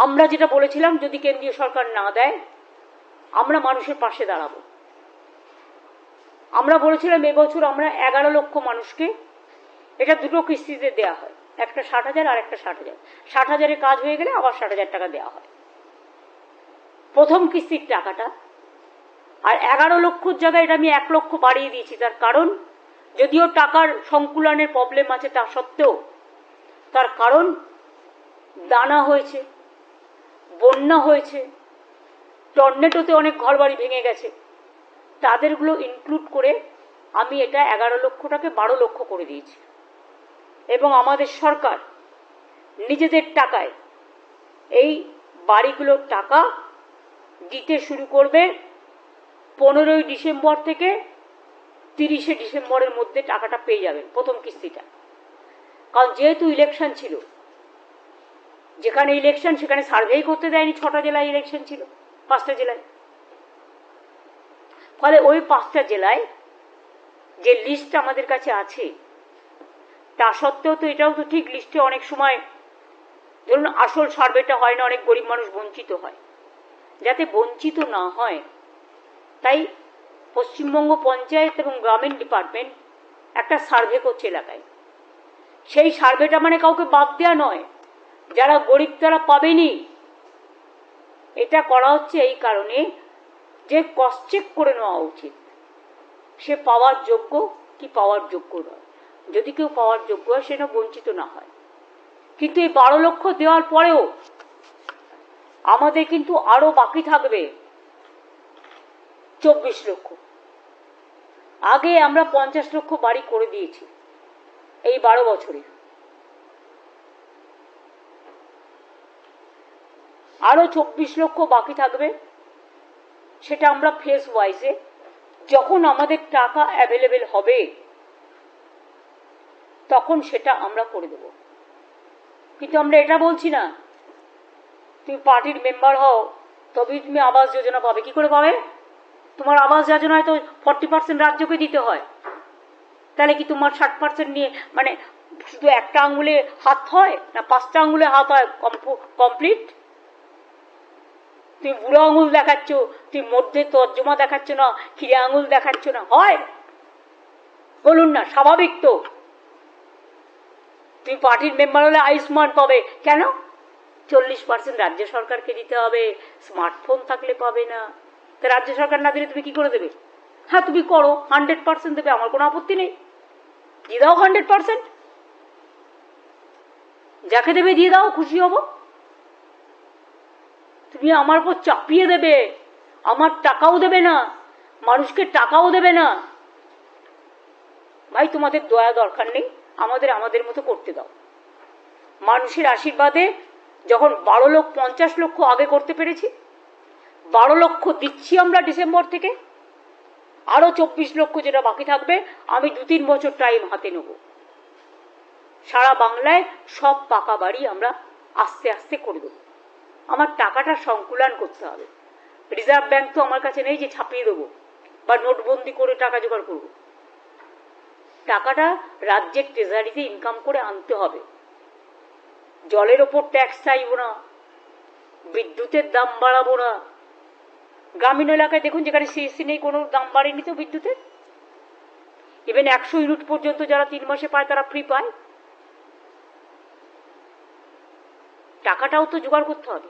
আমরা যেটা বলেছিলাম, যদি কেন্দ্রীয় সরকার না দেয়, আমরা মানুষের পাশে দাঁড়াবো। আমরা বলেছিলাম, এবছর আমরা এগারো লক্ষ মানুষকে এটা দুটো কিস্তিতে দেওয়া হয়। একটা ষাট হাজার আর একটা ষাট হাজার। ষাট হাজারের কাজ হয়ে গেলে আবার ষাট হাজার টাকা দেওয়া হয়। প্রথম কিস্তির টাকাটা। আর এগারো লক্ষর জায়গায় এটা আমি এক লক্ষ বাড়িয়ে দিয়েছি। তার কারণ, যদিও টাকার সংকুলনের প্রবলেম আছে তা সত্ত্বেও, তার কারণ দানা হয়েছে। বন্যা হয়েছে। টর্নেটোতে অনেক ঘরবাড়ি ভেঙে গেছে। তাদেরগুলো ইনক্লুড করে আমি এটা এগারো লক্ষটাকে বারো লক্ষ করে দিয়েছি। এবং আমাদের সরকার নিজেদের টাকায় এই বাড়িগুলোর টাকা দিতে শুরু করবে পনেরোই ডিসেম্বর থেকে তিরিশে ডিসেম্বরের মধ্যে টাকাটা পেয়ে যাবেন প্রথম কিস্তিটা। কারণ যেহেতু ইলেকশন ছিল যেখানে ইলেকশন সেখানে সার্ভেই করতে দেয়নি, ছটা জেলায় ইলেকশন ছিল, পাঁচটা জেলায়। ফলে ওই পাঁচটা জেলায় যে লিস্ট আমাদের কাছে আছে, তা সত্ত্বেও তো এটাও তো ঠিক লিস্টে অনেক সময়, ধরুন আসল সার্ভেটা হয় না, অনেক গরিব মানুষ বঞ্চিত হয়। যাতে বঞ্চিত না হয়, তাই পশ্চিমবঙ্গ পঞ্চায়েত এবং গ্রামীণ ডিপার্টমেন্ট একটা সার্ভে করছে এলাকায়। সেই সার্ভেটা মানে কাউকে বাদ দেওয়া নয় যারা গরিব তারা পাবেনি। এটা করা হচ্ছে এই কারণে যে চেক করে নেওয়া উচিত। সে পাওয়ার যোগ্য কি পাওয়ার যোগ্য নয়। যদি কেউ পাওয়ার যোগ্য হয় সেটা বঞ্চিত না হয়। কিন্তু এই বারো লক্ষ দেওয়ার পরেও আমাদের কিন্তু আরও বাকি থাকবে চব্বিশ লক্ষ। আগে আমরা পঞ্চাশ লক্ষ বাড়ি করে দিয়েছি এই বারো বছরে। আরও চব্বিশ লক্ষ বাকি থাকবে। সেটা আমরা ফেস ওয়াইজে যখন আমাদের টাকা অ্যাভেলেবেল হবে, তখন সেটা আমরা করে দেব। কিন্তু আমরা এটা বলছি না, তুমি পার্টির মেম্বার হও, তবেই তুমি আবাস যোজনা পাবে। কি করে পাবে? তোমার আবাস যোজনায় তো ফর্টি পার্সেন্ট রাজ্যকে দিতে হয়। তাহলে কি তোমার ষাট পার্সেন্ট নিয়ে মানে শুধু একটা আঙুলে হাত হয়, না পাঁচটা আঙুলে হাত হয় কমপ্লিট? তুমি বুড়ো আঙুল দেখাচ্ছ তুমি মধ্যে তর্জমা দেখাচ্ছ না খিরে আঙুল দেখাচ্ছ না, হয়? বলুন না, স্বাভাবিক তো। তুমি পার্টির মেম্বার হলে আয়ুষ্মান পাবে। কেন? চল্লিশ পার্সেন্ট রাজ্য সরকারকে দিতে হবে স্মার্টফোন থাকলে পাবে না। তা রাজ্য সরকার না দিলে তুমি কি করে দেবে? হ্যাঁ তুমি করো হান্ড্রেড পার্সেন্ট দেবে, আমার কোনো আপত্তি নেই। দিয়ে দাও হান্ড্রেড পার্সেন্ট যাকে দেবে দিয়ে দাও, খুশি হব। তুমি আমার উপর চাপিয়ে দেবে। আমার টাকাও দেবে না। মানুষকে টাকাও দেবে না। ভাই, তোমাদের দয়া দরকার নেই। আমাদের আমাদের মতো করতে দাও। মানুষের আশীর্বাদে যখন বারো লক্ষ, পঞ্চাশ লক্ষ আগে করতে পেরেছি, বারো লক্ষ দিচ্ছি আমরা ডিসেম্বর থেকে। আরও চব্বিশ লক্ষ যেটা বাকি থাকবে, আমি দু তিন বছর টাইম হাতে নেব। সারা বাংলায় সব পাকা বাড়ি আমরা আস্তে আস্তে করে দেবো। আমার টাকাটা সংকুলান করতে হবে। রিজার্ভ ব্যাংক তো আমার কাছে নেই যে ছাপিয়ে দেবো বা নোটবন্দি করে টাকা জোগাড় করব। টাকাটা রাজ্যের ট্রেজারিতে ইনকাম করে আনতে হবে। জলের ওপর ট্যাক্স চাইব না, বিদ্যুতের দাম বাড়াবো না। গ্রামীণ এলাকায় দেখুন যেখানে সিএসসি নেই, কোনো দাম বাড়েনি তো বিদ্যুতের। ইভেন একশো ইউনিট পর্যন্ত যারা তিন মাসে পায় তারা ফ্রি পায়। টাকাটাও তো জোগাড় করতে হবে।